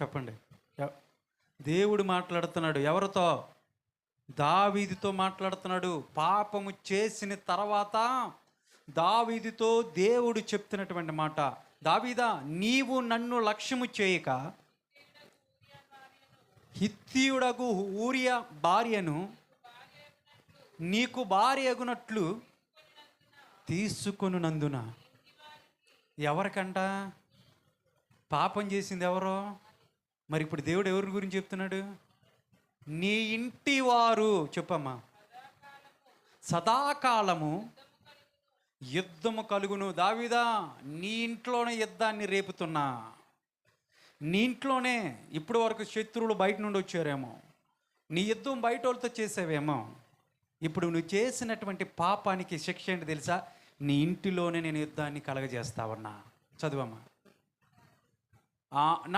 చెప్పండి. దేవుడు మాట్లాడుతున్నాడు. ఎవరితో? దావీదితో మాట్లాడుతున్నాడు. పాపము చేసిన తర్వాత దావీదితో దేవుడు చెప్తున్నటువంటి మాట. దావీదా నీవు నన్ను లక్ష్యము చేయక హిత్తియుడగు ఊరియ భార్యను నీకు భార్య అగునట్లు తీసుకొనునందున. ఎవరికంట? పాపం చేసింది ఎవరో? మరి ఇప్పుడు దేవుడు ఎవరి గురించి చెప్తున్నాడు? నీ ఇంటి వారు చెప్పమ్మా. సదాకాలము యుద్ధము కలుగును. దావిదా నీ ఇంట్లోనే యుద్ధాన్ని రేపుతున్నా. నీ ఇంట్లోనే ఇప్పుడు వరకు శత్రువులు బయట నుండి వచ్చారేమో. నీ యుద్ధం బయట వాళ్ళతో చేసావేమో. ఇప్పుడు నువ్వు చేసినటువంటి పాపానికి శిక్ష ఏంటి తెలుసా? నీ ఇంటిలోనే నేను యుద్ధాన్ని కలగజేస్తా ఉన్నా. చదువమ్మా. నా